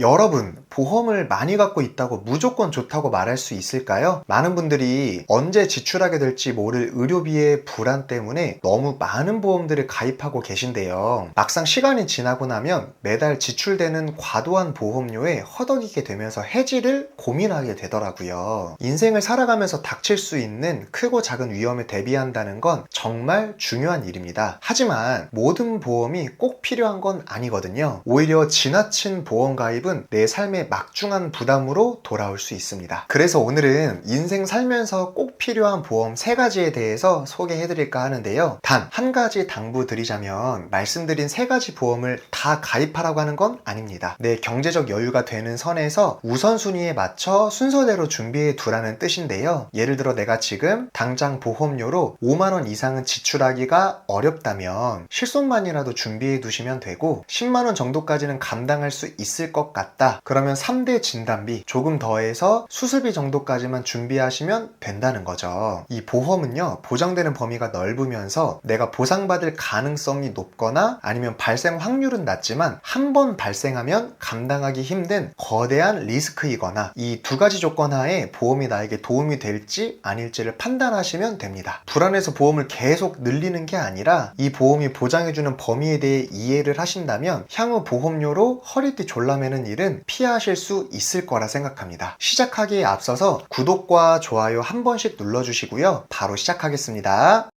여러분, 보험을 많이 갖고 있다고 무조건 좋다고 말할 수 있을까요? 많은 분들이 언제 지출하게 될지 모를 의료비의 불안 때문에 너무 많은 보험들을 가입하고 계신데요. 막상 시간이 지나고 나면 매달 지출되는 과도한 보험료에 허덕이게 되면서 해지를 고민하게 되더라고요. 인생을 살아가면서 닥칠 수 있는 크고 작은 위험에 대비한다는 건 정말 중요한 일입니다. 하지만 모든 보험이 꼭 필요한 건 아니거든요. 오히려 지나친 보험 가입 은 내 삶의 막중한 부담으로 돌아올 수 있습니다. 그래서 오늘은 인생 살면서 꼭 필요한 보험 세 가지에 대해서 소개해 드릴까 하는데요. 단 한 가지 당부 드리자면 말씀드린 세 가지 보험을 다 가입하라고 하는 건 아닙니다. 내 경제적 여유가 되는 선에서 우선순위에 맞춰 순서대로 준비해 두라는 뜻인데요. 예를 들어 내가 지금 당장 보험료로 5만원 이상은 지출하기가 어렵다면 실손만이라도 준비해 두시면 되고 10만원 정도까지는 감당할 수 있을 것 같다. 그러면 3대 진단비 조금 더해서 수술비 정도까지만 준비하시면 된다는 거죠. 이 보험은요, 보장되는 범위가 넓으면서 내가 보상받을 가능성이 높거나 아니면 발생 확률은 낮지만 한 번 발생하면 감당하기 힘든 거대한 리스크이거나 이 두 가지 조건 하에 보험이 나에게 도움이 될지 아닐지를 판단하시면 됩니다. 불안해서 보험을 계속 늘리는 게 아니라 이 보험이 보장해주는 범위에 대해 이해를 하신다면 향후 보험료로 허리띠 졸라매는 일은 피하실 수 있을 거라 생각합니다. 시작하기에 앞서서 구독과 좋아요 한 번씩 눌러주시고요. 바로 시작하겠습니다.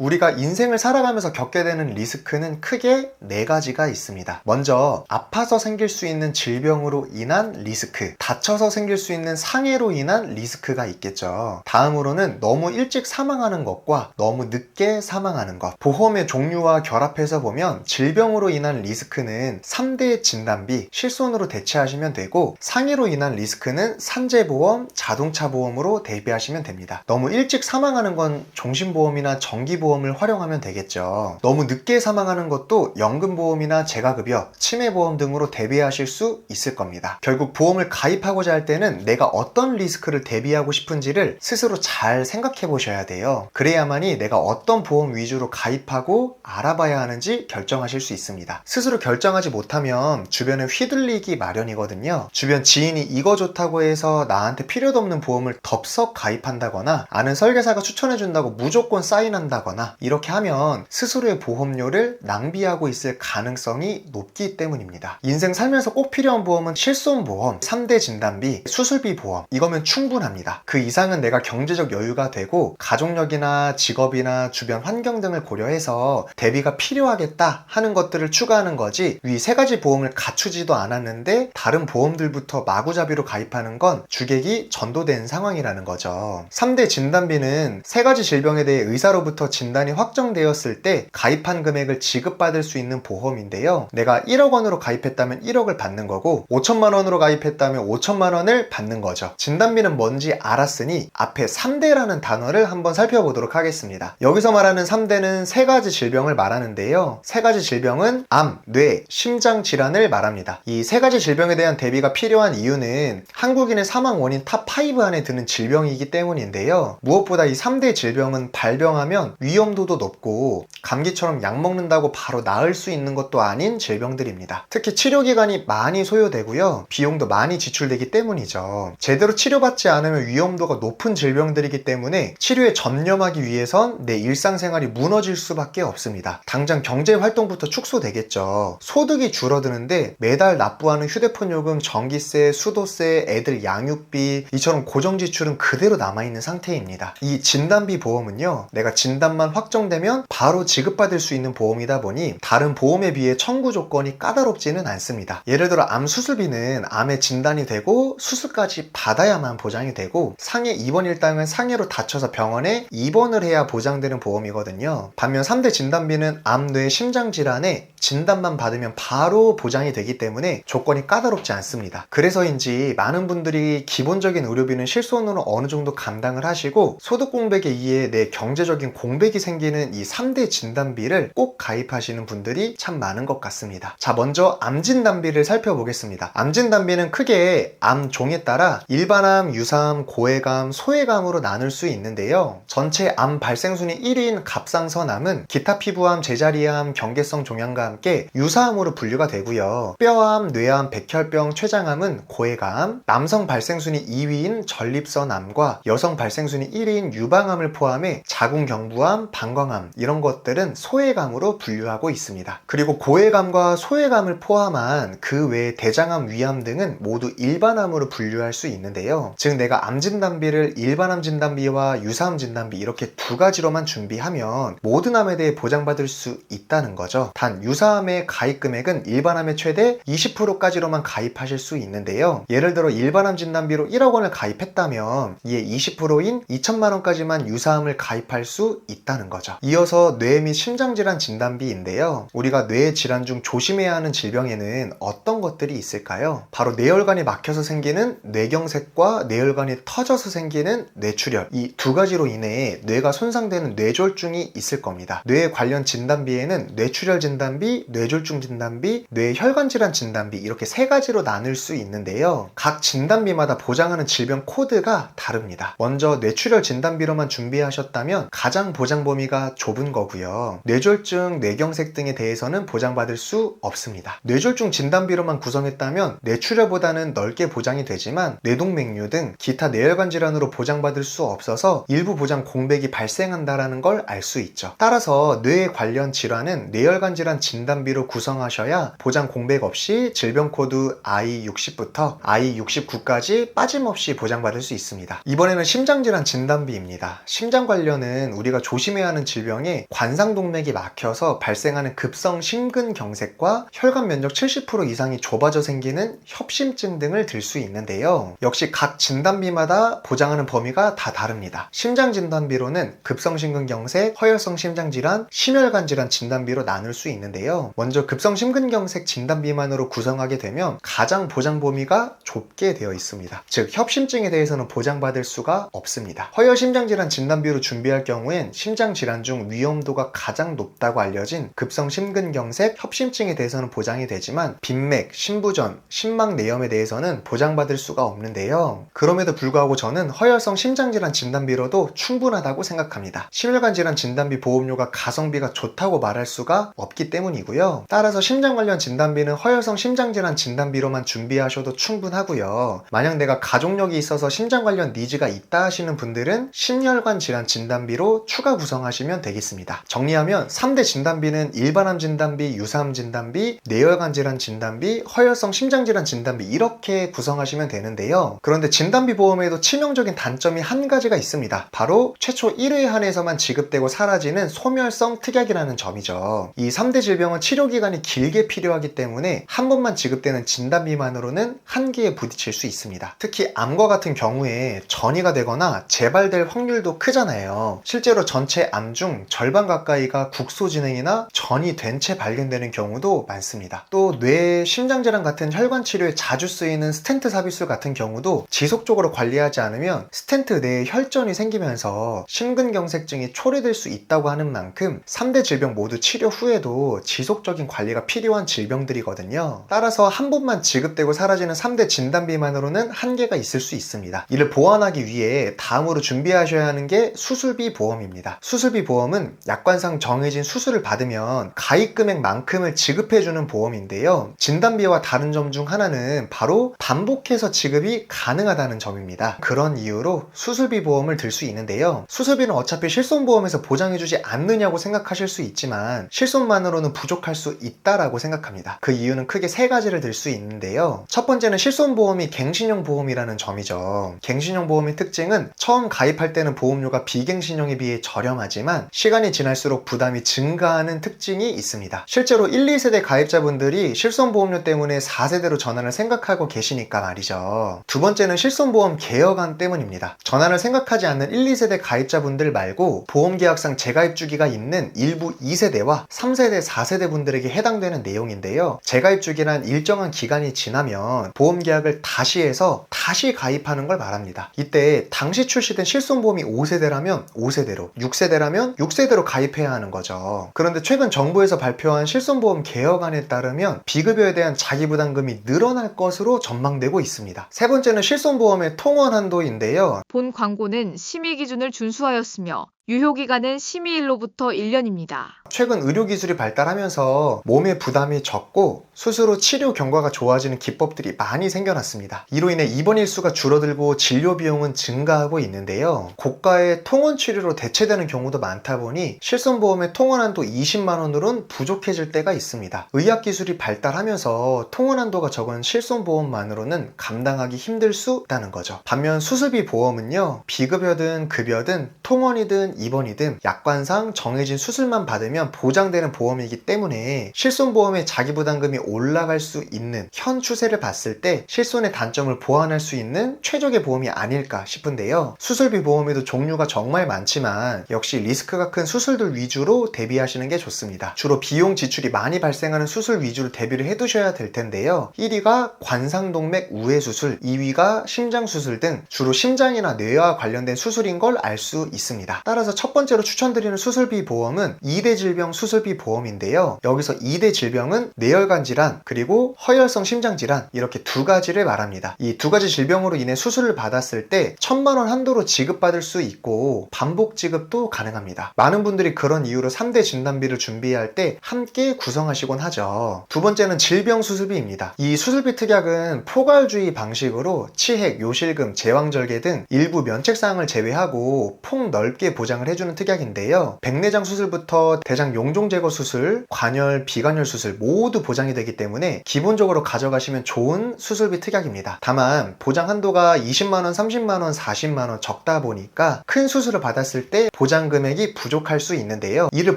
우리가 인생을 살아가면서 겪게 되는 리스크는 크게 네 가지가 있습니다. 먼저 아파서 생길 수 있는 질병으로 인한 리스크, 다쳐서 생길 수 있는 상해로 인한 리스크가 있겠죠. 다음으로는 너무 일찍 사망하는 것과 너무 늦게 사망하는 것. 보험의 종류와 결합해서 보면 질병으로 인한 리스크는 3대 진단비, 실손으로 대체하시면 되고 상해로 인한 리스크는 산재보험, 자동차 보험으로 대비하시면 됩니다. 너무 일찍 사망하는 건 종신보험이나 정기보험 보험을 활용하면 되겠죠. 너무 늦게 사망하는 것도 연금보험이나 재가급여, 치매보험 등으로 대비하실 수 있을 겁니다. 결국 보험을 가입하고자 할 때는 내가 어떤 리스크를 대비하고 싶은지를 스스로 잘 생각해 보셔야 돼요. 그래야만이 내가 어떤 보험 위주로 가입하고 알아봐야 하는지 결정하실 수 있습니다. 스스로 결정하지 못하면 주변에 휘둘리기 마련이거든요. 주변 지인이 이거 좋다고 해서 나한테 필요도 없는 보험을 덥석 가입한다거나 아는 설계사가 추천해 준다고 무조건 사인한다거나 이렇게 하면 스스로의 보험료를 낭비하고 있을 가능성이 높기 때문입니다. 인생 살면서 꼭 필요한 보험은 실손보험, 3대 진단비, 수술비 보험 이거면 충분합니다. 그 이상은 내가 경제적 여유가 되고 가족력이나 직업이나 주변 환경 등을 고려해서 대비가 필요하겠다 하는 것들을 추가하는 거지 위 세 가지 보험을 갖추지도 않았는데 다른 보험들부터 마구잡이로 가입하는 건 주객이 전도된 상황이라는 거죠. 3대 진단비는 세 가지 질병에 대해 의사로부터 진단 이 확정되었을 때 가입한 금액을 지급받을 수 있는 보험인데요. 내가 1억 원으로 가입했다면 1억을 받는 거고 5천만 원으로 가입했다면 5천만 원을 받는 거죠. 진단비는 뭔지 알았으니 앞에 3대라는 단어를 한번 살펴보도록 하겠습니다. 여기서 말하는 3대는 세 가지 질병을 말하는데요. 세 가지 질병은 암, 뇌, 심장 질환을 말합니다. 이 세 가지 질병에 대한 대비가 필요한 이유는 한국인의 사망 원인 탑 5 안에 드는 질병이기 때문인데요. 무엇보다 이 3대 질병은 발병하면 위 험도도 높고 감기처럼 약 먹는다고 바로 나을 수 있는 것도 아닌 질병들입니다. 특히 치료 기간이 많이 소요되고요. 비용도 많이 지출되기 때문이죠. 제대로 치료받지 않으면 위험도가 높은 질병들이기 때문에 치료에 전념하기 위해선 내 일상생활이 무너질 수밖에 없습니다. 당장 경제 활동부터 축소되겠죠. 소득이 줄어드는데 매달 납부하는 휴대폰 요금, 전기세, 수도세, 애들 양육비 이처럼 고정 지출은 그대로 남아있는 상태입니다. 이 진단비 보험은요. 내가 진단만 확정되면 바로 지급받을 수 있는 보험이다 보니 다른 보험에 비해 청구 조건이 까다롭지는 않습니다. 예를 들어 암 수술비는 암에 진단이 되고 수술까지 받아야만 보장이 되고 상해 입원 일당은 상해로 다쳐서 병원에 입원을 해야 보장되는 보험이거든요. 반면 3대 진단비는 암, 뇌, 심장 질환에 진단만 받으면 바로 보장이 되기 때문에 조건이 까다롭지 않습니다. 그래서인지 많은 분들이 기본적인 의료비는 실손으로 어느 정도 감당을 하시고 소득 공백에 의해 내 경제적인 공백이 공백이 생기는 이 3대 진단비를 꼭 가입하시는 분들이 참 많은 것 같습니다. 자, 먼저 암 진단비를 살펴보겠습니다. 암 진단비는 크게 암 종에 따라 일반암, 유사암, 고해감, 소해감으로 나눌 수 있는데요. 전체 암 발생 순위 1위인 갑상선암은 기타 피부암, 제자리암, 경계성 종양과 함께 유사암으로 분류가 되고요. 뼈암, 뇌암, 백혈병, 췌장암은 고해감, 남성 발생 순위 2위인 전립선암과 여성 발생 순위 1위인 유방암을 포함해 자궁경부암, 방광암 이런 것들은 소해감으로 분류하고 있습니다. 그리고 고해감과 소해감을 포함한 그 외의 대장암, 위암 등은 모두 일반암으로 분류할 수 있는데요. 즉 내가 암 진단비를 일반암 진단비와 유사암 진단비 이렇게 두 가지로만 준비하면 모든 암에 대해 보장받을 수 있다는 거죠. 단 유사암의 가입 금액은 일반암의 최대 20%까지로만 가입하실 수 있는데요. 예를 들어 일반암 진단비로 1억 원을 가입했다면 이에 20%인 2천만 원까지만 유사암을 가입할 수 있다 는 거죠. 이어서 뇌 및 심장질환 진단비인데요. 우리가 뇌 질환 중 조심해야 하는 질병에는 어떤 것들이 있을까요? 바로 뇌혈관이 막혀서 생기는 뇌경색과 뇌혈관이 터져서 생기는 뇌출혈 이 두 가지로 인해 뇌가 손상되는 뇌졸중이 있을 겁니다. 뇌 관련 진단비에는 뇌출혈 진단비, 뇌졸중 진단비, 뇌혈관 질환 진단비 이렇게 세 가지로 나눌 수 있는데요. 각 진단비마다 보장하는 질병 코드가 다릅니다. 먼저 뇌출혈 진단비로만 준비하셨다면 가장 보장 범위가 좁은 거고요. 뇌졸중, 뇌경색 등에 대해서는 보장받을 수 없습니다. 뇌졸중 진단비로만 구성했다면 뇌출혈보다는 넓게 보장이 되지만 뇌동맥류 등 기타 뇌혈관 질환으로 보장받을 수 없어서 일부 보장 공백이 발생한다라는 걸 알 수 있죠. 따라서 뇌 관련 질환은 뇌혈관 질환 진단비로 구성하셔야 보장 공백 없이 질병 코드 I60부터 I69까지 빠짐없이 보장받을 수 있습니다. 이번에는 심장 질환 진단비입니다. 심장 관련은 우리가 조심 해야 하는 질병에 관상동맥이 막혀서 발생하는 급성 심근경색과 혈관 면적 70% 이상이 좁아져 생기는 협심증 등을 들 수 있는데요. 역시 각 진단비마다 보장하는 범위가 다 다릅니다. 심장 진단비로는 급성 심근경색, 허혈성 심장질환, 심혈관 질환 진단비로 나눌 수 있는데요. 먼저 급성 심근경색 진단비만으로 구성하게 되면 가장 보장 범위가 좁게 되어 있습니다. 즉 협심증에 대해서는 보장받을 수가 없습니다. 허혈 심장질환 진단비로 준비할 경우엔 심장 질환 중 위험도가 가장 높다고 알려진 급성 심근경색, 협심증에 대해서는 보장이 되지만 빈맥, 심부전, 심막 내염에 대해서는 보장받을 수가 없는데요. 그럼에도 불구하고 저는 허혈성 심장질환 진단비로도 충분하다고 생각합니다. 심혈관 질환 진단비 보험료가 가성비가 좋다고 말할 수가 없기 때문이고요. 따라서 심장 관련 진단비는 허혈성 심장질환 진단비로만 준비하셔도 충분하고요. 만약 내가 가족력이 있어서 심장 관련 니즈가 있다 하시는 분들은 심혈관 질환 진단비로 추가 구성하시면 되겠습니다. 정리하면 3대 진단비는 일반암 진단비, 유사암 진단비, 뇌혈관 질환 진단비, 허혈성 심장 질환 진단비 이렇게 구성하시면 되는데요. 그런데 진단비 보험에도 치명적인 단점이 한 가지가 있습니다. 바로 최초 1회 한해서만 지급되고 사라지는 소멸성 특약이라는 점이죠. 이 3대 질병은 치료 기간이 길게 필요하기 때문에 한 번만 지급되는 진단비만으로는 한계에 부딪힐 수 있습니다. 특히 암과 같은 경우에 전이가 되거나 재발될 확률도 크잖아요. 실제로 전체 암 중 절반 가까이가 국소 진행이나 전이 된 채 발견되는 경우도 많습니다. 또 뇌 심장 질환 같은 혈관 치료에 자주 쓰이는 스텐트 삽입술 같은 경우도 지속적으로 관리하지 않으면 스텐트 내에 혈전이 생기면서 심근경색증이 초래될 수 있다고 하는 만큼 3대 질병 모두 치료 후에도 지속적인 관리가 필요한 질병들이거든요. 따라서 한 번만 지급되고 사라지는 3대 진단 비만으로는 한계가 있을 수 있습니다. 이를 보완하기 위해 다음으로 준비하셔야 하는 게 수술비 보험입니다. 수술비 보험은 약관상 정해진 수술을 받으면 가입 금액만큼을 지급해주는 보험인데요. 진단비와 다른 점 중 하나는 바로 반복해서 지급이 가능하다는 점입니다. 그런 이유로 수술비 보험을 들 수 있는데요. 수술비는 어차피 실손보험에서 보장해주지 않느냐고 생각하실 수 있지만 실손만으로는 부족할 수 있다라고 생각합니다. 그 이유는 크게 세 가지를 들 수 있는데요. 첫 번째는 실손보험이 갱신형 보험이라는 점이죠. 갱신형 보험의 특징은 처음 가입할 때는 보험료가 비갱신형에 비해 저렴 하지만 시간이 지날수록 부담이 증가하는 특징이 있습니다. 실제로 1, 2세대 가입자분들이 실손보험료 때문에 4세대로 전환을 생각하고 계시니까 말이죠. 두 번째는 실손보험 개혁안 때문입니다. 전환을 생각하지 않는 1, 2세대 가입자분들 말고 보험계약상 재가입 주기가 있는 일부 2세대와 3세대, 4세대 분들에게 해당되는 내용인데요. 재가입 주기란 일정한 기간이 지나면 보험계약을 다시 해서 다시 가입하는 걸 말합니다. 이때 당시 출시된 실손보험이 5세대라면 5세대로, 6세대 라면 6세대로 가입해야 하는 거죠. 그런데 최근 정부에서 발표한 실손보험 개혁안에 따르면 비급여에 대한 자기부담금이 늘어날 것으로 전망되고 있습니다. 세 번째는 실손보험의 통원 한도인데요. 본 광고는 심의 기준을 준수하였으며 유효기간은 심의일로부터 1년입니다. 최근 의료기술이 발달하면서 몸의 부담이 적고 스스로 치료 경과가 좋아지는 기법들이 많이 생겨났습니다. 이로 인해 입원 일수가 줄어들고 진료 비용은 증가하고 있는데요. 고가의 통원 치료로 대체되는 경우도 많다 보니 실손보험의 통원 한도 20만 원으로는 부족해질 때가 있습니다. 의학 기술이 발달하면서 통원 한도가 적은 실손보험만으로는 감당하기 힘들 수 있다는 거죠. 반면 수술비 보험은요. 비급여든 급여든 통원이든 입원이든 약관상 정해진 수술만 받으면 보장되는 보험이기 때문에 실손보험의 자기부담금이 올라갈 수 있는 현 추세를 봤을 때 실손의 단점을 보완할 수 있는 최적의 보험이 아닐까 싶은데요. 수술비 보험에도 종류가 정말 많지만 역시 리스크가 큰 수술들 위주로 대비하시는 게 좋습니다. 주로 비용 지출이 많이 발생하는 수술 위주로 대비를 해두셔야 될 텐데요. 1위가 관상동맥 우회 수술, 2위가 심장 수술 등 주로 심장이나 뇌와 관련된 수술인 걸 알 수 있습니다. 따라서 첫 번째로 추천드리는 수술비 보험은 2대 질병 수술비 보험인데요. 여기서 2대 질병은 뇌혈관 질환 그리고 허혈성 심장 질환 이렇게 두 가지를 말합니다. 이 두 가지 질병으로 인해 수술을 받았을 때 천만 원 한도로 지급받을 수 있고 반복 지급도 가능합니다. 많은 분들이 그런 이유로 3대 진단비를 준비할 때 함께 구성하시곤 하죠. 두 번째는 질병 수술비입니다. 이 수술비 특약은 포괄주의 방식으로 치핵, 요실금, 제왕절개 등 일부 면책 사항을 제외하고 폭 넓게 보장 을 해주는 특약인데요. 백내장 수술부터 대장 용종 제거 수술, 관열, 비관열 수술 모두 보장이 되기 때문에 기본적으로 가져가시면 좋은 수술비 특약입니다. 다만 보장 한도가 20만원, 30만원, 40만원 적다 보니까 큰 수술을 받았을 때 보장 금액이 부족할 수 있는데요. 이를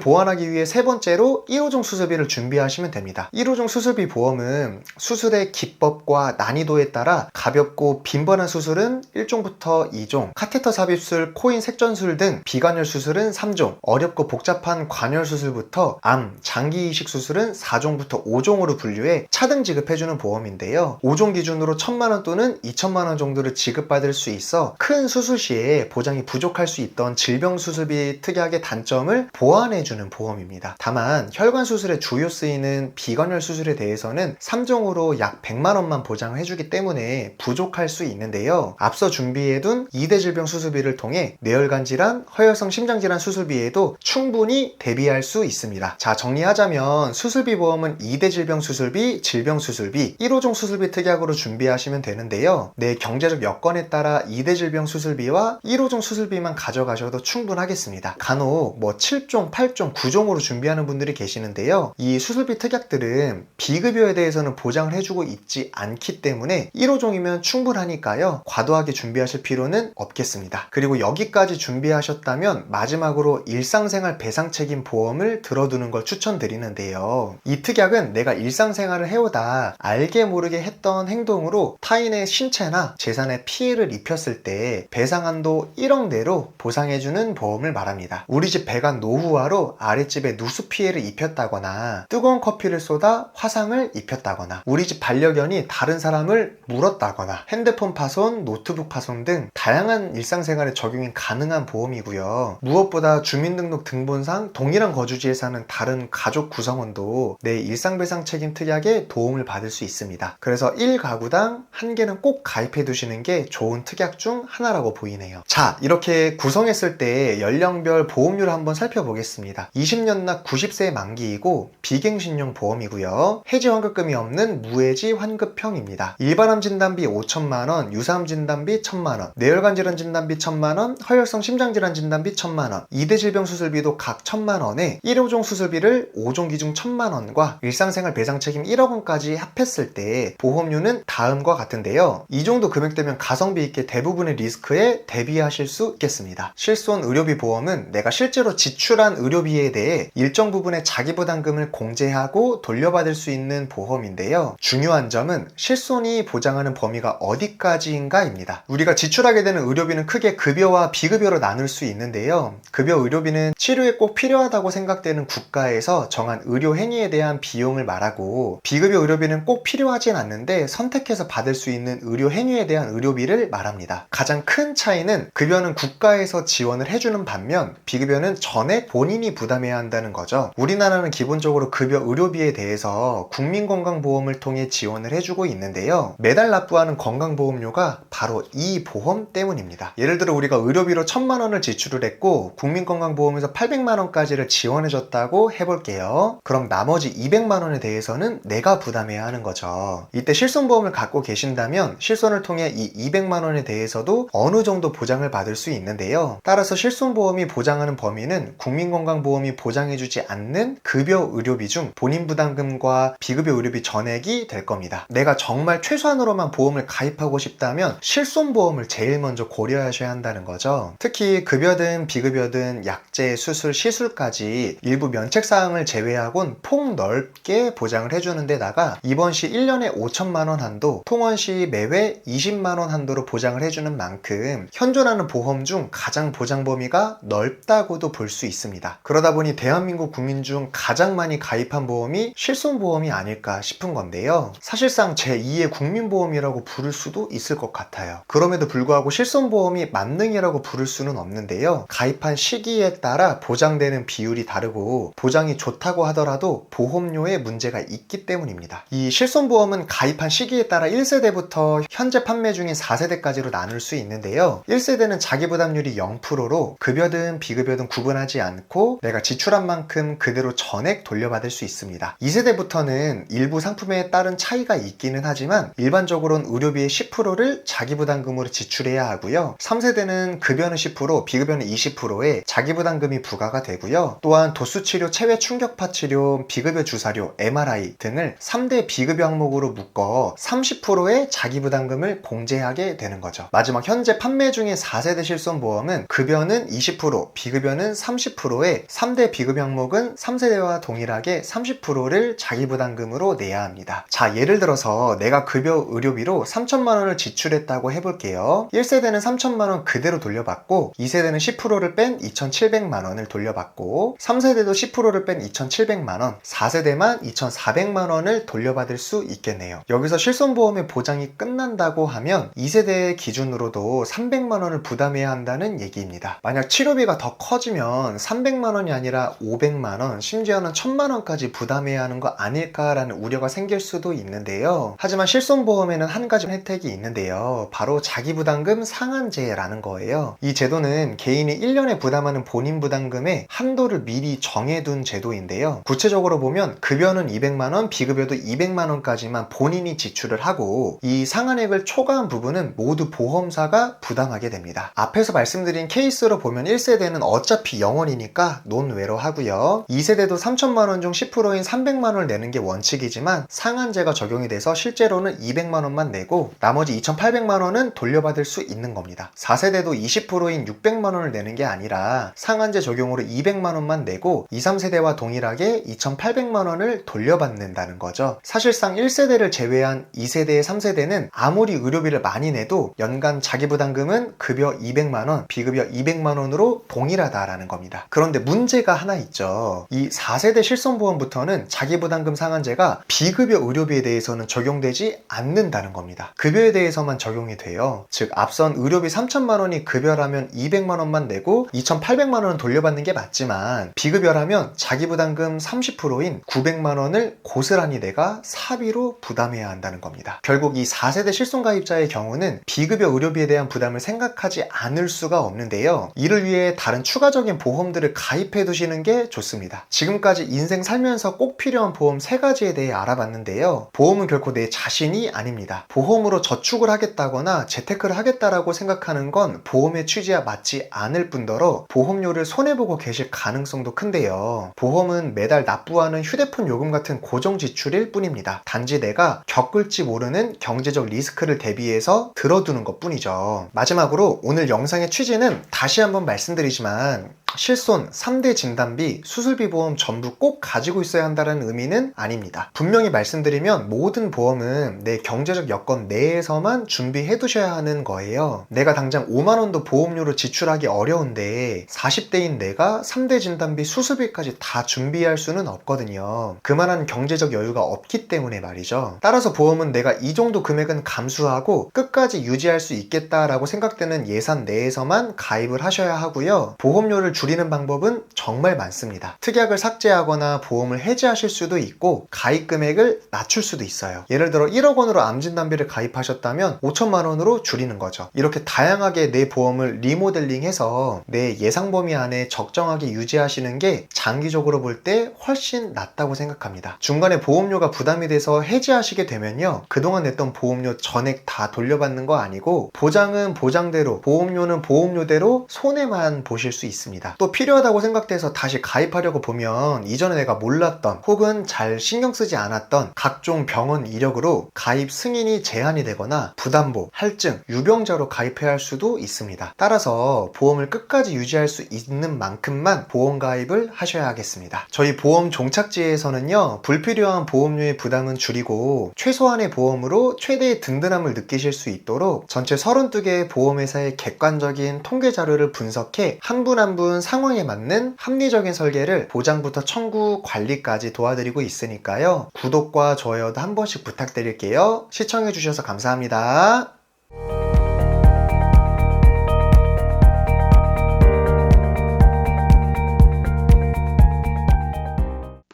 보완하기 위해 세 번째로 1호종 수술비를 준비하시면 됩니다. 1호종 수술비 보험은 수술의 기법과 난이도에 따라 가볍고 빈번한 수술은 1종부터 2종, 카테터 삽입술, 코인 색전술 등 비관 열 수술은 3종, 어렵고 복잡한 관열 수술부터 암, 장기 이식 수술은 4종부터 5종으로 분류해 차등 지급해주는 보험인데요. 5종 기준으로 1000만원 또는 2천만원 정도를 지급받을 수 있어 큰 수술 시에 보장이 부족할 수 있던 질병 수술비 특약의 단점을 보완해주는 보험입니다. 다만 혈관 수술에 주요 쓰이는 비관열 수술에 대해서는 3종으로 약 100만원만 보장을 해주기 때문에 부족할 수 있는데요. 앞서 준비해둔 2대 질병 수술비를 통해 뇌혈관 질환, 허혈 성 심장 질환 수술비에도 충분히 대비할 수 있습니다. 자, 정리하자면 수술비 보험은 2대 질병 수술비, 질병 수술비, 1호종 수술비 특약으로 준비하시면 되는데요. 내 경제적 여건에 따라 2대 질병 수술비와 1호종 수술비만 가져가셔도 충분하겠습니다. 간혹 뭐 7종, 8종, 9종으로 준비하는 분들이 계시는데요. 이 수술비 특약들은 비급여에 대해서는 보장을 해주고 있지 않기 때문에 1호종이면 충분하니까요. 과도하게 준비하실 필요는 없겠습니다. 그리고 여기까지 준비하셨다면 마지막으로 일상생활 배상 책임 보험을 들어두는 걸 추천드리는데요. 이 특약은 내가 일상생활을 해오다 알게 모르게 했던 행동으로 타인의 신체나 재산에 피해를 입혔을 때 배상한도 1억 내로 보상해주는 보험을 말합니다. 우리 집 배관 노후화로 아랫집에 누수 피해를 입혔다거나 뜨거운 커피를 쏟아 화상을 입혔다거나 우리 집 반려견이 다른 사람을 물었다거나 핸드폰 파손, 노트북 파손 등 다양한 일상생활에 적용이 가능한 보험이고요. 무엇보다 주민등록 등본상 동일한 거주지에 사는 다른 가족 구성원도 내 일상배상 책임 특약에 도움을 받을 수 있습니다. 그래서 1가구당 한 개는 꼭 가입해 두시는 게 좋은 특약 중 하나라고 보이네요. 자, 이렇게 구성했을 때 연령별 보험료를 한번 살펴보겠습니다. 20년 납 90세 만기이고 비갱신용 보험이고요. 해지 환급금이 없는 무해지 환급형입니다. 일반암 진단비 5천만 원, 유사암 진단비 1천만 원, 뇌혈관 질환 진단비 1천만 원, 허혈성 심장 질환 진단비 1천만원, 2대 질병 수술비도 각 1천만원에 1호종 수술비를 5종 기준 1천만원과 일상생활 배상 책임 1억 원까지 합했을 때 보험료는 다음과 같은데요. 이 정도 금액대면 가성비 있게 대부분의 리스크에 대비하실 수 있겠습니다. 실손 의료비 보험은 내가 실제로 지출한 의료비에 대해 일정 부분의 자기부담금을 공제하고 돌려받을 수 있는 보험인데요. 중요한 점은 실손이 보장하는 범위가 어디까지인가입니다. 우리가 지출하게 되는 의료비는 크게 급여와 비급여로 나눌 수 있는 있는데요. 급여 의료비는 치료에 꼭 필요하다고 생각되는 국가에서 정한 의료 행위에 대한 비용을 말하고 비급여 의료비는 꼭 필요하진 않는데 선택해서 받을 수 있는 의료 행위에 대한 의료비를 말합니다. 가장 큰 차이는 급여는 국가에서 지원을 해주는 반면 비급여는 전액 본인이 부담해야 한다는 거죠. 우리나라는 기본적으로 급여 의료비에 대해서 국민건강보험을 통해 지원을 해주고 있는데요. 매달 납부하는 건강보험료가 바로 이 보험 때문입니다. 예를 들어 우리가 의료비로 천만 원을 지출 을 했고 국민건강보험에서 800만 원까지를 지원해 줬다고 해볼게요. 그럼 나머지 200만 원에 대해서는 내가 부담해야 하는 거죠. 이때 실손보험을 갖고 계신다면 실손을 통해 이 200만 원에 대해서도 어느 정도 보장을 받을 수 있는데요. 따라서 실손보험이 보장하는 범위는 국민건강보험이 보장해주지 않는 급여 의료비 중 본인 부담금과 비급여 의료비 전액이 될 겁니다. 내가 정말 최소한으로만 보험을 가입하고 싶다면 실손보험을 제일 먼저 고려하셔야 한다는 거죠. 특히 급여 든 비급여든 약제, 수술, 시술까지 일부 면책사항을 제외하곤 폭넓게 보장을 해주는 데다가 입원 시 1년에 5천만 원 한도, 통원 시 매회 20만 원 한도로 보장을 해주는 만큼 현존하는 보험 중 가장 보장 범위가 넓다고도 볼 수 있습니다. 그러다 보니 대한민국 국민 중 가장 많이 가입한 보험이 실손보험이 아닐까 싶은 건데요. 사실상 제2의 국민보험이라고 부를 수도 있을 것 같아요. 그럼에도 불구하고 실손보험이 만능이라고 부를 수는 없는데요. 가입한 시기에 따라 보장되는 비율이 다르고 보장이 좋다고 하더라도 보험료에 문제가 있기 때문입니다. 이 실손보험은 가입한 시기에 따라 1세대부터 현재 판매 중인 4세대까지로 나눌 수 있는데요. 1세대는 자기부담률이 0%로 급여든 비급여든 구분하지 않고 내가 지출한 만큼 그대로 전액 돌려받을 수 있습니다. 2세대부터는 일부 상품에 따른 차이가 있기는 하지만 일반적으로는 의료비의 10%를 자기부담금으로 지출해야 하고요. 3세대는 급여는 10%, 비급여는 20%에 자기부담금이 부과가 되고요. 또한 도수치료, 체외 충격파 치료, 비급여 주사료, MRI 등을 3대 비급여 항목으로 묶어 30%의 자기부담금을 공제하게 되는 거죠. 마지막 현재 판매 중인 4세대 실손보험은 급여는 20%, 비급여는 30%에 3대 비급여 항목은 3세대와 동일하게 30%를 자기부담금으로 내야 합니다. 자, 예를 들어서 내가 급여 의료비로 3천만 원을 지출했다고 해볼게요. 1세대는 3천만 원 그대로 돌려받고 2세대는 10%를 뺀 2,700만 원을 돌려받고 3세대도 10%를 뺀 2,700만 원, 4세대만 2,400만 원을 돌려받을 수 있겠네요. 여기서 실손보험의 보장이 끝난다고 하면 2세대 기준으로도 300만 원을 부담해야 한다는 얘기입니다. 만약 치료비가 더 커지면 300만 원이 아니라 500만 원, 심지어는 1000만 원까지 부담해야 하는 거 아닐까라는 우려가 생길 수도 있는데요. 하지만 실손보험에는 한 가지 혜택이 있는데요. 바로 자기부담금 상한제라는 거예요. 이 제도는 개인 이 1년에 부담하는 본인 부담금의 한도를 미리 정해둔 제도인데요. 구체적으로 보면 급여는 200만원, 비급여도 200만원까지만 본인이 지출을 하고 이 상한액을 초과한 부분은 모두 보험사가 부담하게 됩니다. 앞에서 말씀드린 케이스로 보면 1세대는 어차피 영원이니까 논외로 하고요. 2세대도 3천만원 중 10%인 300만원을 내는 게 원칙이지만 상한제가 적용이 돼서 실제로는 200만원만 내고 나머지 2,800만원은 돌려받을 수 있는 겁니다. 4세대도 20%인 600만원을 내는 게 아니라 상한제 적용으로 200만 원만 내고 2, 3세대와 동일하게 2,800만 원을 돌려받는다는 거죠. 사실상 1세대를 제외한 2세대, 3세대는 아무리 의료비를 많이 내도 연간 자기부담금은 급여 200만 원, 비급여 200만 원으로 동일하다라는 겁니다. 그런데 문제가 하나 있죠. 이 4세대 실손보험부터는 자기부담금 상한제가 비급여 의료비에 대해서는 적용되지 않는다는 겁니다. 급여에 대해서만 적용이 돼요. 즉 앞선 의료비 3천만 원이 급여라면 200만 원만 내고 2,800만 원은 돌려받는 게 맞지만 비급여라면 자기부담금 30%인 900만 원을 고스란히 내가 사비로 부담해야 한다는 겁니다. 결국 이 4세대 실손가입자의 경우는 비급여 의료비에 대한 부담을 생각하지 않을 수가 없는데요. 이를 위해 다른 추가적인 보험들을 가입해 두시는 게 좋습니다. 지금까지 인생 살면서 꼭 필요한 보험 세 가지에 대해 알아봤는데요. 보험은 결코 내 자신이 아닙니다. 보험으로 저축을 하겠다거나 재테크를 하겠다라고 생각하는 건 보험의 취지와 맞지 않을 뿐더러 보험료를 손해보고 계실 가능성도 큰데요. 보험은 매달 납부하는 휴대폰 요금 같은 고정 지출일 뿐입니다. 단지 내가 겪을지 모르는 경제적 리스크를 대비해서 들어두는 것 뿐이죠. 마지막으로 오늘 영상의 취지는 다시 한번 말씀드리지만 실손, 3대 진단비, 수술비 보험 전부 꼭 가지고 있어야 한다는 의미는 아닙니다. 분명히 말씀드리면 모든 보험은 내 경제적 여건 내에서만 준비해 두셔야 하는 거예요. 내가 당장 5만 원도 보험료로 지출하기 어려운데 40대인 내가 3대 진단비, 수술비까지 다 준비할 수는 없거든요. 그만한 경제적 여유가 없기 때문에 말이죠. 따라서 보험은 내가 이 정도 금액은 감수하고 끝까지 유지할 수 있겠다라고 생각되는 예산 내에서만 가입을 하셔야 하고요. 보험료를 줄이는 방법은 정말 많습니다. 특약을 삭제하거나 보험을 해지하실 수도 있고 가입 금액을 낮출 수도 있어요. 예를 들어 1억 원으로 암진단비를 가입하셨다면 5천만 원으로 줄이는 거죠. 이렇게 다양하게 내 보험을 리모델링해서 내 예상 범위 안에 적정하게 유지하시는 게 장기적으로 볼 때 훨씬 낫다고 생각합니다. 중간에 보험료가 부담이 돼서 해지하시게 되면요. 그동안 냈던 보험료 전액 다 돌려받는 거 아니고 보장은 보장대로 보험료는 보험료대로 손해만 보실 수 있습니다. 또 필요하다고 생각돼서 다시 가입하려고 보면 이전에 내가 몰랐던 혹은 잘 신경 쓰지 않았던 각종 병원 이력으로 가입 승인이 제한이 되거나 부담보, 할증, 유병자로 가입해야 할 수도 있습니다. 따라서 보험을 끝까지 유지할 수 있는 만큼만 보험 가입을 하셔야 하겠습니다. 저희 보험 종착지에서는요, 불필요한 보험료의 부담은 줄이고 최소한의 보험으로 최대의 든든함을 느끼실 수 있도록 전체 32개의 보험회사의 객관적인 통계 자료를 분석해 한 분 한분 상황에 맞는 합리적인 설계를 보장부터 청구 관리까지 도와드리고 있으니까요. 구독과 좋아요도 한 번씩 부탁드릴게요. 시청해주셔서 감사합니다.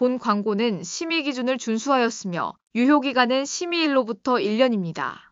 본 광고는 심의 기준을 준수하였으며 유효기간은 심의일로부터 1년입니다.